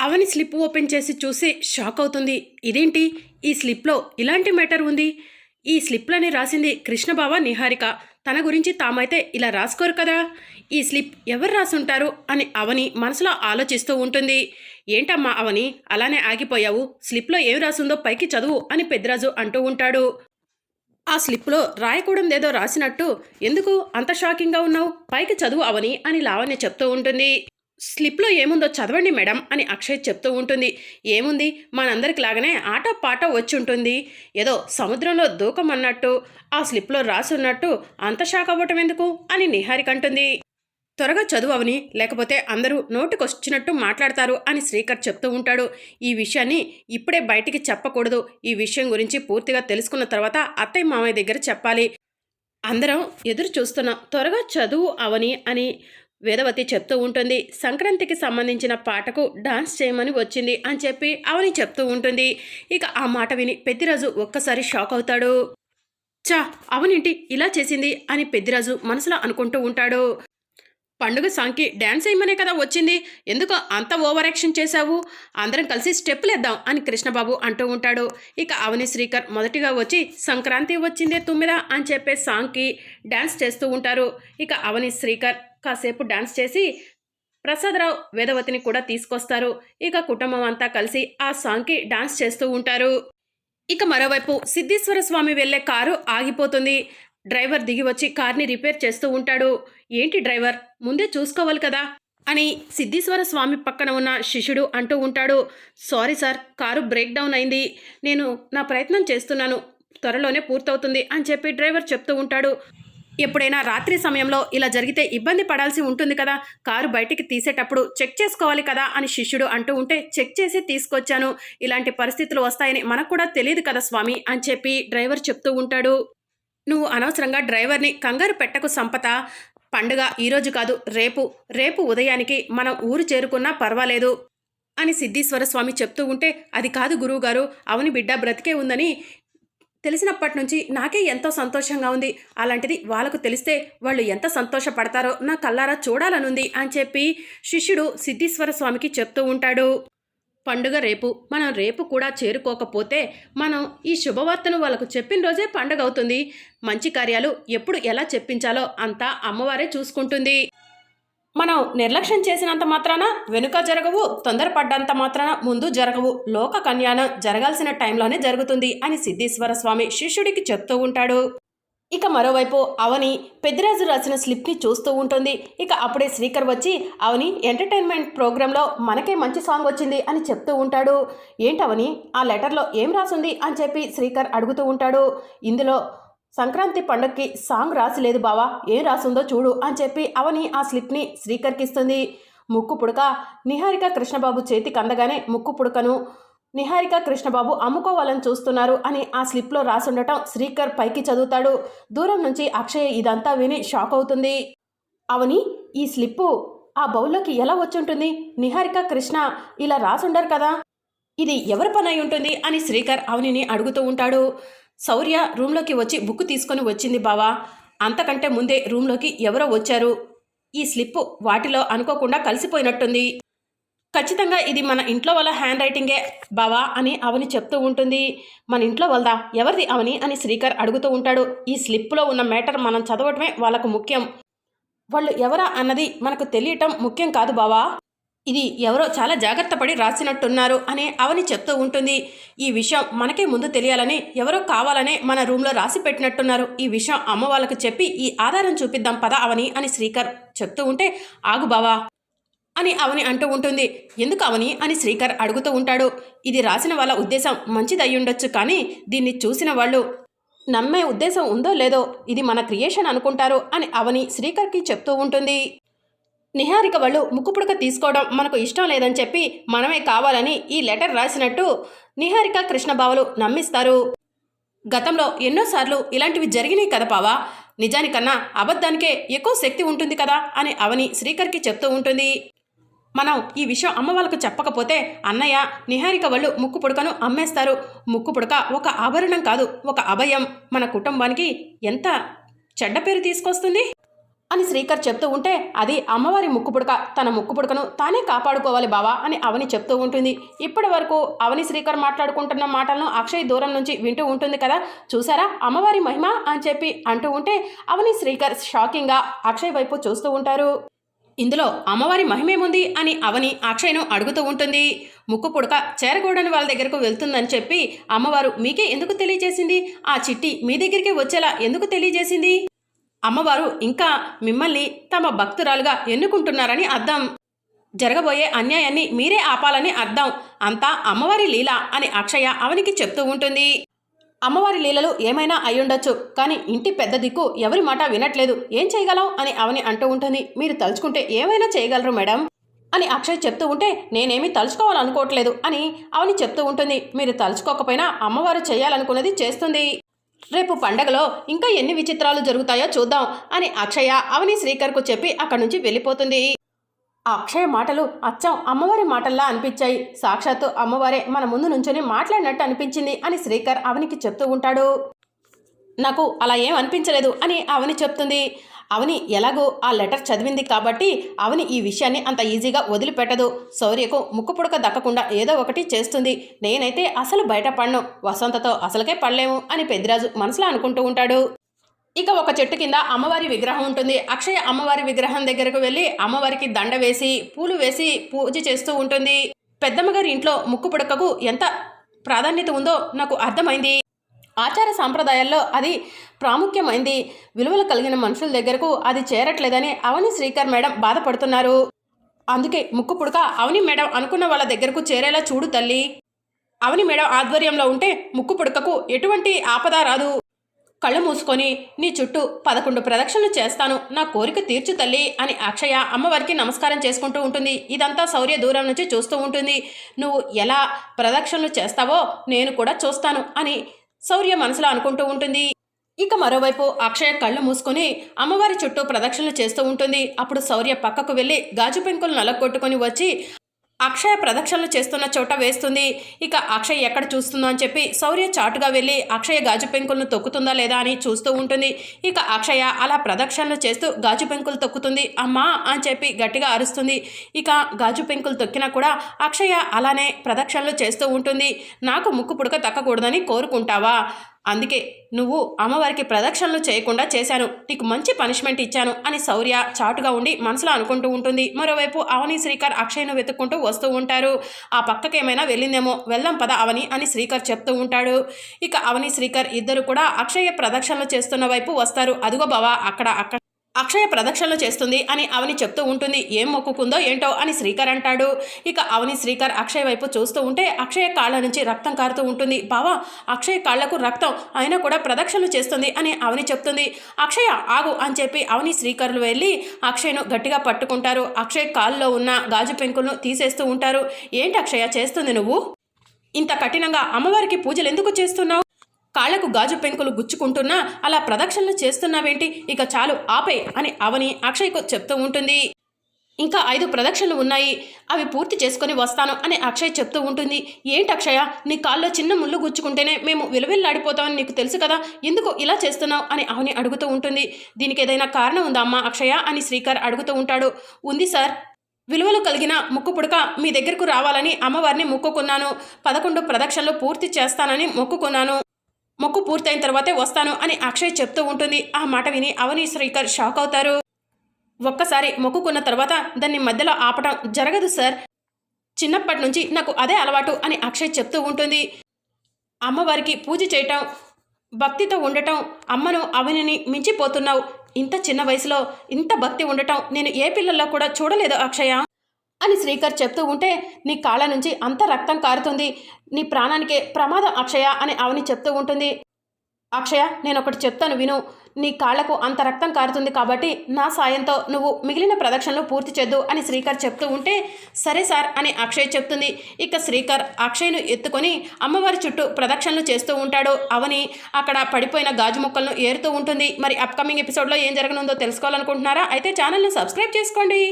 అవని slip open చేసి చూసి shock అవుతుంది. ఇదేంటి? ఈ స్లిప్లో ఇలాంటి మ్యాటర్ ఉంది. ఈ స్లిప్లని రాసింది కృష్ణబావ నిహారిక. తన గురించి తామైతే ఇలా రాసుకోరు కదా? ఈ స్లిప్ ఎవరు రాసుంటారు? అని అవని మనసులో ఆలోచిస్తూ ఉంటుంది. ఏంటమ్మా అవని? అలానే ఆగిపోయావు. స్లిప్లో ఏం రాసుందో పైకి చదువు అని పెద్దరాజు అంటూ ఉంటాడు. ఆ స్లిప్లో రాయకూడదేదో రాసినట్టు. ఎందుకు? అంత షాకింగ్గా ఉన్నావు? పైకి చదువు అవని అని లావణ్య చెప్తూ ఉంటుంది. స్లిప్లో ఏముందో చదవండి మేడం అని అక్షయ్ చెప్తూ ఉంటుంది. ఏముంది? మనందరికి లాగానే ఆట పాట వచ్చి ఉంటుంది ఏదో సముద్రంలో దూకమన్నట్టు ఆ స్లిప్లో రాసి ఉన్నట్టు అంత షాక్ అవ్వటం ఎందుకు? అని నిహారిక అంటుంది. త్వరగా చదువు అవని లేకపోతే అందరూ నోటికొచ్చినట్టు మాట్లాడతారు అని శ్రీకర్ చెప్తూ ఉంటాడు. ఈ విషయాన్ని ఇప్పుడే బయటికి చెప్పకూడదు. ఈ విషయం గురించి పూర్తిగా తెలుసుకున్న తర్వాత అత్తయ్య మామయ్య దగ్గర చెప్పాలి. అందరం ఎదురు చూస్తున్నాం. త్వరగా చదువు అవని అని వేదవతి చెప్తూ ఉంటుంది సంక్రాంతికి సంబంధించిన పాటకు డాన్స్ చేయమని వచ్చింది అని చెప్పి అవని చెప్తూ ఉంటుంది. ఇక ఆ మాట విని పెద్దిరాజు ఒక్కసారి షాక్ అవుతాడు. చా అవనింటి ఇలా చేసింది అని పెద్దిరాజు మనసులో అనుకుంటూ ఉంటాడు. పండుగ సాంగ్కి డ్యాన్స్ వేయమనే కదా వచ్చింది ఎందుకు అంత ఓవర్ యాక్షన్ చేశావు? అందరం కలిసి స్టెప్పులేద్దాం అని కృష్ణబాబు అంటూ ఉంటాడు. ఇక అవని శ్రీకర్ మొదటిగా వచ్చి సంక్రాంతి వచ్చిందే తుమ్మిదా అని చెప్పే సాంగ్కి డ్యాన్స్ చేస్తూ ఉంటారు. ఇక అవని శ్రీకర్ కాసేపు డాన్స్ చేసి ప్రసాదరావు వేదవతిని కూడా తీసుకొస్తారు. ఇక కుటుంబం అంతా కలిసి ఆ సాంగ్కి డాన్స్ చేస్తూ ఉంటారు. ఇక మరోవైపు సిద్ధేశ్వర స్వామి వెళ్ళే కారు ఆగిపోతుంది. డ్రైవర్ దిగి వచ్చి కార్ని రిపేర్ చేస్తూ ఉంటాడు. ఏంటి డ్రైవర్? ముందే చూసుకోవాలి కదా? అని సిద్ధేశ్వర స్వామి పక్కన ఉన్న శిష్యుడు అంటూ ఉంటాడు. Sorry sir car break down అయింది. నేను నా ప్రయత్నం చేస్తున్నాను. త్వరలోనే పూర్తవుతుంది అని చెప్పి డ్రైవర్ చెప్తూ ఉంటాడు. ఎప్పుడైనా రాత్రి సమయంలో ఇలా జరిగితే ఇబ్బంది పడాల్సి ఉంటుంది కదా? కారు బయటికి తీసేటప్పుడు చెక్ చేసుకోవాలి కదా? అని శిష్యుడు అంటూ ఉంటే చెక్ చేసి తీసుకొచ్చాను. ఇలాంటి పరిస్థితులు వస్తాయని మనకు కూడా తెలియదు కదా స్వామి అని చెప్పి డ్రైవర్ చెప్తూ ఉంటాడు. నువ్వు అనవసరంగా డ్రైవర్ని కంగారు పెట్టకు సంపత. పండుగ ఈరోజు కాదు రేపు. రేపు ఉదయానికి మనం ఊరు చేరుకున్నా పర్వాలేదు అని సిద్ధీశ్వర స్వామి చెప్తూ ఉంటే అది కాదు గురువుగారు. అవని బిడ్డ బ్రతికే ఉందని తెలిసినప్పటి నుంచి నాకే ఎంతో సంతోషంగా ఉంది. అలాంటిది వాళ్ళకు తెలిస్తే వాళ్ళు ఎంత సంతోషపడతారో నా కల్లారా చూడాలనుంది అని చెప్పి శిష్యుడు సిద్ధీశ్వర స్వామికి చెప్తూ ఉంటాడు. పండుగ రేపు. మనం రేపు కూడా చేరుకోకపోతే మనం ఈ శుభవార్తను వాళ్ళకు చెప్పిన రోజే పండుగ అవుతుంది. మంచి కార్యాలు ఎప్పుడు ఎలా చెప్పించాలో అంతా అమ్మవారే చూసుకుంటుంది. మనం నిర్లక్ష్యం చేసినంత మాత్రాన వెనుక జరగవు తొందరపడ్డంత మాత్రాన ముందు జరగవు. లోక కన్యాణం జరగాల్సిన టైంలోనే జరుగుతుంది అని సిద్ధేశ్వర స్వామి శిష్యుడికి చెప్తూ ఉంటాడు. ఇక మరోవైపు అవని పెద్దిరాజు రాసిన స్లిప్ని చూస్తూ ఉంటుంది. ఇక అప్పుడే శ్రీకర్ వచ్చి అవని ఎంటర్టైన్మెంట్ ప్రోగ్రాంలో మనకే మంచి సాంగ్ వచ్చింది అని చెప్తూ ఉంటాడు. ఏంటవని ఆ లెటర్లో ఏం రాసుంది అని చెప్పి శ్రీకర్ అడుగుతూ ఉంటాడు. ఇందులో సంక్రాంతి పండగకి సాంగ్ రాసి లేదు బావా. ఏం రాసుందో చూడు అని చెప్పి అవని ఆ స్లిప్ని శ్రీకర్కిస్తుంది. ముక్కు పుడక. నిహారిక కృష్ణబాబు చేతికి అందగానే ముక్కు పుడకను. నిహారిక కృష్ణబాబు అమ్ముకోవాలని చూస్తున్నారు అని ఆ స్లిప్లో రాసుండటం శ్రీకర్ పైకి చదువుతాడు. దూరం నుంచి అక్షయ్ ఇదంతా విని షాక్ అవుతుంది. అవని ఈ స్లిప్పు ఆ బౌల్లోకి ఎలా వచ్చుంటుంది? నిహారిక కృష్ణ ఇలా రాసుండరు కదా. ఇది ఎవరి పని అయి ఉంటుంది? అని శ్రీకర్ అవనిని అడుగుతూ ఉంటాడు. శౌర్య రూమ్లోకి వచ్చి బుక్ తీసుకొని వచ్చింది బావా. అంతకంటే ముందే రూమ్లోకి ఎవరో వచ్చారు. ఈ స్లిప్ వాటిలో అనుకోకుండా కలిసిపోయినట్టుంది. ఖచ్చితంగా ఇది మన ఇంట్లో వాళ్ళ హ్యాండ్ రైటింగే బావా అని అవని చెప్తూ ఉంటుంది. మన ఇంట్లో వాళ్ళదా? ఎవరిది అవని అని శ్రీకర్ అడుగుతూ ఉంటాడు. ఈ స్లిప్లో ఉన్న మ్యాటర్ మనం చదవటమే వాళ్ళకు ముఖ్యం. వాళ్ళు ఎవరా అన్నది మనకు తెలియటం ముఖ్యం కాదు బావా. ఇది ఎవరో చాలా జాగ్రత్త పడి రాసినట్టున్నారు అని అవని చెప్తూ ఉంటుంది. ఈ విషయం మనకే ముందు తెలియాలని ఎవరో కావాలనే మన రూమ్లో రాసి పెట్టినట్టున్నారు. ఈ విషయం అమ్మ వాళ్ళకు చెప్పి ఈ ఆధారం చూపిద్దాం పద అవని అని శ్రీకర్ చెప్తూ ఉంటే ఆగు బావా అని అవని అంటూ ఉంటుంది. ఎందుకు అవని? అని శ్రీకర్ అడుగుతూ ఉంటాడు. ఇది రాసిన వాళ్ళ ఉద్దేశం మంచిదయ్యుండొచ్చు కానీ దీన్ని చూసిన వాళ్ళు నమ్మే ఉద్దేశం ఉందో లేదో ఇది మన క్రియేషన్ అనుకుంటారు అని అవని శ్రీకర్కి చెప్తూ ఉంటుంది. నిహారిక వాళ్ళు ముక్కుపుడక తీసుకోవడం మనకు ఇష్టం లేదని చెప్పి మనమే కావాలని ఈ లెటర్ రాసినట్టు నిహారిక కృష్ణబావలు నమ్మిస్తారు. గతంలో ఎన్నోసార్లు ఇలాంటివి జరిగినాయి కదా పావా నిజానికన్నా అబద్ధానికే ఎక్కువ శక్తి ఉంటుంది కదా అని అవని శ్రీకర్కి చెప్తూ ఉంటుంది. మనం ఈ విషయం అమ్మ వాళ్ళకు చెప్పకపోతే అన్నయ్య నిహారిక వాళ్ళు ముక్కు పుడకను అమ్మేస్తారు. ముక్కు పుడక ఒక ఆభరణం కాదు ఒక అభయం. మన కుటుంబానికి ఎంత చెడ్డ పేరు తీసుకొస్తుంది? అని శ్రీకర్ చెప్తూ ఉంటే అది అమ్మవారి ముక్కు పుడక తన ముక్కు పుడకను తానే కాపాడుకోవాలి బావా అని అవని చెప్తూ ఉంటుంది. ఇప్పటి వరకు అవని శ్రీకర్ మాట్లాడుకుంటున్న మాటలను అక్షయ్ దూరం నుంచి వింటూ ఉంటుంది కదా. చూసారా? అమ్మవారి మహిమ అని చెప్పి అంటూ ఉంటే అవని శ్రీకర్ షాకింగ్గా అక్షయ్ వైపు చూస్తూ ఉంటారు. ఇందులో అమ్మవారి మహిమేముంది అని అవని అక్షయ్ను అడుగుతూ ఉంటుంది. ముక్కు పుడక చేరకూడని వాళ్ళ దగ్గరకు వెళ్తుందని చెప్పి అమ్మవారు మీకే ఎందుకు తెలియజేసింది? ఆ చిట్టి మీ దగ్గరికి వచ్చేలా ఎందుకు తెలియజేసింది? అమ్మవారు ఇంకా మిమ్మల్ని తమ భక్తురాలుగా ఎన్నుకుంటున్నారని అర్థం. జరగబోయే అన్యాయాన్ని మీరే ఆపాలని అర్థం. అంతా అమ్మవారి లీల అని అక్షయ అవనికి చెప్తూ ఉంటుంది. అమ్మవారి లీలలు ఏమైనా అయ్యుండొచ్చు కానీ ఇంటి పెద్ద దిక్కు ఎవరి మాట వినట్లేదు. ఏం చేయగలం? అని అవని అంటూ ఉంటుంది. మీరు తలుచుకుంటే ఏమైనా చేయగలరు మేడం? అని అక్షయ్ చెప్తూ ఉంటే నేనేమీ తలుచుకోవాలనుకోవట్లేదు అని అవని చెప్తూ ఉంటుంది. మీరు తలుచుకోకపోయినా అమ్మవారు చేయాలనుకున్నది చేస్తుంది. రేపు పండగలో ఇంకా ఎన్ని విచిత్రాలు జరుగుతాయో చూద్దాం అని అక్షయ అవని శ్రీకర్కు చెప్పి అక్కడి నుంచి వెళ్ళిపోతుంది. ఆ అక్షయ మాటలు అచ్చం అమ్మవారి మాటల్లా అనిపించాయి. సాక్షాత్తు అమ్మవారే మన ముందు నుంచొని మాట్లాడినట్టు అనిపించింది అని శ్రీకర్ అవనికి చెప్తూ ఉంటాడు. నాకు అలా ఏం అనిపించలేదు అని అవని చెప్తుంది. అవని ఎలాగో ఆ లెటర్ చదివింది కాబట్టి అవని ఈ విషయాన్ని అంత ఈజీగా వదిలిపెట్టదు. శౌర్యకు ముక్కు పుడక దక్కకుండా ఏదో ఒకటి చేస్తుంది. నేనైతే అసలు బయటపడను. వసంతతో అసలుకే పడలేము అని పెద్దిరాజు మనసులో అనుకుంటూ ఉంటాడు. ఇక ఒక చెట్టు కింద అమ్మవారి విగ్రహం ఉంటుంది. అక్షయ అమ్మవారి విగ్రహం దగ్గరకు వెళ్ళి అమ్మవారికి దండ వేసి పూలు వేసి పూజ చేస్తూ ఉంటుంది. పెద్దమ్మగారి ఇంట్లో ముక్కు పుడకకు ఎంత ప్రాధాన్యత ఉందో నాకు అర్థమైంది. ఆచార సాంప్రదాయాల్లో అది ప్రాముఖ్యమైంది. విలువలు కలిగిన మనుషుల దగ్గరకు అది చేరట్లేదని అవని శ్రీకర్ మేడం బాధపడుతున్నారు. అందుకే ముక్కు పుడక అవని మేడం అనుకున్న వాళ్ళ దగ్గరకు చేరేలా చూడు తల్లి. అవని మేడం ఆధ్వర్యంలో ఉంటే ముక్కు పుడకకు ఎటువంటి ఆపద రాదు. కళ్ళు మూసుకొని నీ చుట్టూ పదకొండు ప్రదక్షిణలు చేస్తాను. నా కోరిక తీర్చు తల్లి అని అక్షయ అమ్మవారికి నమస్కారం చేసుకుంటూ ఉంటుంది. ఇదంతా శౌర్య దూరం నుంచి చూస్తూ ఉంటుంది. నువ్వు ఎలా ప్రదక్షిణలు చేస్తావో నేను కూడా చూస్తాను అని శౌర్య మనసులో అనుకుంటూ ఉంటుంది. ఇక మరోవైపు అక్షయ కళ్ళు మూసుకొని అమ్మవారి చుట్టూ ప్రదక్షిణలు చేస్తూ ఉంటుంది. అప్పుడు శౌర్య పక్కకు వెళ్ళి గాజు పెంకులు నలగొట్టుకొని వచ్చి అక్షయ ప్రదక్షిణలు చేస్తున్న చోట వేస్తుంది. ఇక అక్షయ్ ఎక్కడ చూస్తుందో అని చెప్పి శౌర్య చాటుగా వెళ్ళి అక్షయ గాజు పెంకులను తొక్కుతుందా లేదా అని చూస్తూ ఉంటుంది. ఇక అక్షయ అలా ప్రదక్షిణలు చేస్తూ గాజు పెంకులు తొక్కుతుంది. అమ్మా అని చెప్పి గట్టిగా అరుస్తుంది. ఇక గాజు పెంకులు తొక్కినా కూడా అక్షయ అలానే ప్రదక్షిణలు చేస్తూ ఉంటుంది. నాకు ముక్కు పుడక తక్కకూడదని కోరుకుంటావా? అందుకే నువ్వు అమ్మవారికి ప్రదక్షిణలు చేయకుండా చేశాను. నీకు మంచి పనిష్మెంట్ ఇచ్చాను అని శౌర్య చాటుగా ఉండి మనసులో అనుకుంటూ ఉంటుంది. మరోవైపు అవని శ్రీకర్ అక్షయ్ను వెతుక్కుంటూ వస్తూ ఉంటారు. ఆ పక్కకేమైనా వెళ్ళిందేమో వెళ్దాం పద అవని అని శ్రీకర్ చెప్తూ ఉంటాడు. ఇక అవని శ్రీకర్ ఇద్దరు కూడా అక్షయ ప్రదక్షిణలు చేస్తున్న వైపు వస్తారు. అదిగో బావా అక్కడ అక్కడ అక్షయ ప్రదక్షిణలు చేస్తుంది అని అవని చెప్తూ ఉంటుంది. ఏం మొక్కుకుందో ఏంటో అని శ్రీకర్ అంటాడు. ఇక అవని శ్రీకర్ అక్షయ్ వైపు చూస్తూ ఉంటే అక్షయ కాళ్ళ నుంచి రక్తం కారుతూ ఉంటుంది. బావా అక్షయ్ కాళ్ళకు రక్తం. అయినా కూడా ప్రదక్షిణలు చేస్తుంది అని అవని చెప్తుంది. అక్షయ ఆగు అని చెప్పి అవని శ్రీకర్లు వెళ్ళి అక్షయ్ను గట్టిగా పట్టుకుంటారు. అక్షయ్ కాల్లో ఉన్న గాజు పెంకులను తీసేస్తూ ఉంటారు. ఏంటి అక్షయ చేస్తుంది నువ్వు? ఇంత కఠినంగా అమ్మవారికి పూజలు ఎందుకు చేస్తున్నావు? కాళ్ళకు గాజు పెంకులు గుచ్చుకుంటున్నా అలా ప్రదక్షిణలు చేస్తున్నావేంటి? ఇక చాలు ఆపే అని అవని అక్షయ్కు చెప్తూ ఉంటుంది. ఇంకా ఐదు ప్రదక్షిణలు ఉన్నాయి. అవి పూర్తి చేసుకొని వస్తాను అని అక్షయ్ చెప్తూ ఉంటుంది. ఏంటి అక్షయ? నీ కాల్లో చిన్న ముళ్ళు గుచ్చుకుంటేనే మేము విలువెల్లాడిపోతామని నీకు తెలుసు కదా. ఎందుకు ఇలా చేస్తున్నావు అని అవని అడుగుతూ ఉంటుంది. దీనికి ఏదైనా కారణం ఉందా అమ్మా అక్షయ అని శ్రీకర్ అడుగుతూ ఉంటాడు. ఉంది సార్. విలువలు కలిగిన ముక్కు పుడక మీ దగ్గరకు రావాలని అమ్మవారిని మొక్కుకున్నాను. పదకొండు ప్రదక్షిణలు పూర్తి చేస్తానని మొక్కుకున్నాను. మొక్కు పూర్తయిన తర్వాతే వస్తాను అని అక్షయ్ చెప్తూ ఉంటుంది. ఆ మాట విని అవని శ్రీకర్ షాక్ అవుతారు. ఒక్కసారి మొక్కుకున్న తర్వాత దాన్ని మధ్యలో ఆపటం జరగదు సార్. చిన్నప్పటి నుంచి నాకు అదే అలవాటు అని అక్షయ్ చెప్తూ ఉంటుంది. అమ్మవారికి పూజ చేయటం భక్తితో ఉండటం అమ్మను అవనిని మించిపోతున్నావు. ఇంత చిన్న వయసులో ఇంత భక్తి ఉండటం నేను ఏ పిల్లల్లో కూడా చూడలేదు అక్షయ. అని శ్రీకర్ చెప్తూ ఉంటే నీ కాళ్ళ నుంచి అంత రక్తం కారుతుంది. నీ ప్రాణానికే ప్రమాదం అక్షయ అని అవని చెప్తూ ఉంటుంది. అక్షయ నేను ఒకటి చెప్తాను విను. నీ కాళ్ళకు అంత రక్తం కారుతుంది కాబట్టి నా సాయంతో నువ్వు మిగిలిన ప్రదక్షిణలు పూర్తి చేద్దు అని శ్రీకర్ చెప్తూ ఉంటే సరే సార్ అని అక్షయ్ చెప్తుంది. ఇక శ్రీకర్ అక్షయ్ను ఎత్తుకొని అమ్మవారి చుట్టూ ప్రదక్షిణలు చేస్తూ ఉంటాడు. అవని అక్కడ పడిపోయిన గాజు ముక్కలను ఏరుతూ ఉంటుంది. మరి అప్కమింగ్ ఎపిసోడ్లో ఏం జరగనుందో తెలుసుకోవాలనుకుంటున్నారా? అయితే ఛానల్ని సబ్స్క్రైబ్ చేసుకోండి.